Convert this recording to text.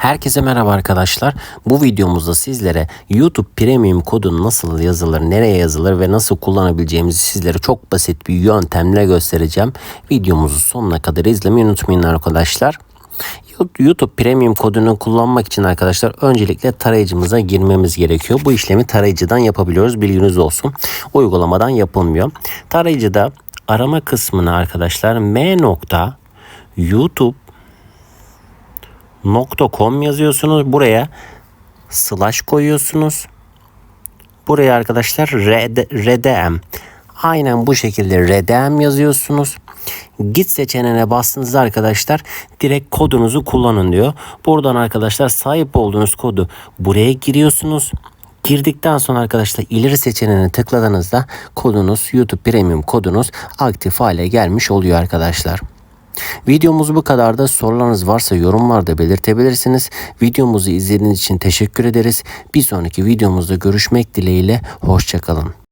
Herkese merhaba arkadaşlar. Bu videomuzda sizlere YouTube Premium kodu nasıl yazılır, nereye yazılır ve nasıl kullanabileceğimizi sizlere çok basit bir yöntemle göstereceğim. Videomuzu sonuna kadar izlemeyi unutmayın arkadaşlar. YouTube Premium kodunu kullanmak için arkadaşlar öncelikle tarayıcımıza girmemiz gerekiyor. Bu işlemi tarayıcıdan yapabiliyoruz. Bilginiz olsun. Uygulamadan yapılmıyor. Tarayıcıda arama kısmına arkadaşlar m YouTube .com yazıyorsunuz. Buraya slash koyuyorsunuz. Buraya arkadaşlar red, redm. Aynen bu şekilde redm yazıyorsunuz. Git seçeneğine bastığınızda arkadaşlar direkt kodunuzu kullanın diyor. Buradan arkadaşlar sahip olduğunuz kodu buraya giriyorsunuz. Girdikten sonra arkadaşlar ileri seçeneğine tıkladığınızda kodunuz YouTube Premium kodunuz aktif hale gelmiş oluyor arkadaşlar. Videomuz bu kadar da sorularınız varsa yorumlarda belirtebilirsiniz. Videomuzu izlediğiniz için teşekkür ederiz. Bir sonraki videomuzda görüşmek dileğiyle. Hoşçakalın.